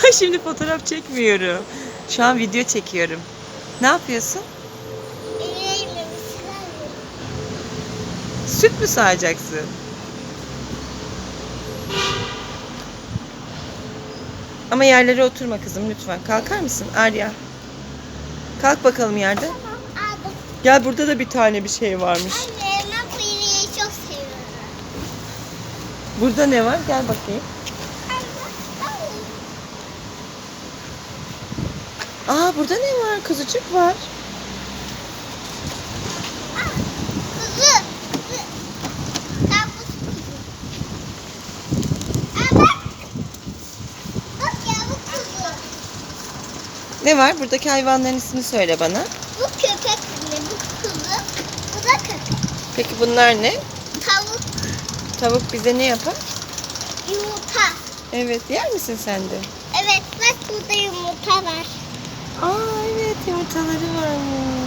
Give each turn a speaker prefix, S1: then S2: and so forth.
S1: Şimdi fotoğraf çekmiyorum. Şu an video çekiyorum. Ne yapıyorsun? Süt mü sağacaksın? Ama yerlere oturma kızım lütfen. Kalkar mısın Arya? Kalk bakalım yerde.
S2: Tamam.
S1: Gel burada da bir tane bir şey varmış.
S2: Anne ben bu çok seviyorum.
S1: Burada ne var? Gel bakayım. Aa burada ne var? Kuzucuk var.
S2: Kuzu.
S1: Ne var? Buradaki hayvanların ismini söyle bana.
S2: Bu köpek anne. Bu kuzu. Bu da köpek.
S1: Peki bunlar ne?
S2: Tavuk
S1: Tavuk bize ne yapar?
S2: yumurta.
S1: Evet, yer misin sen de?
S2: Evet bak burada yumurta var.
S1: Aa evet, yumurtaları varmış.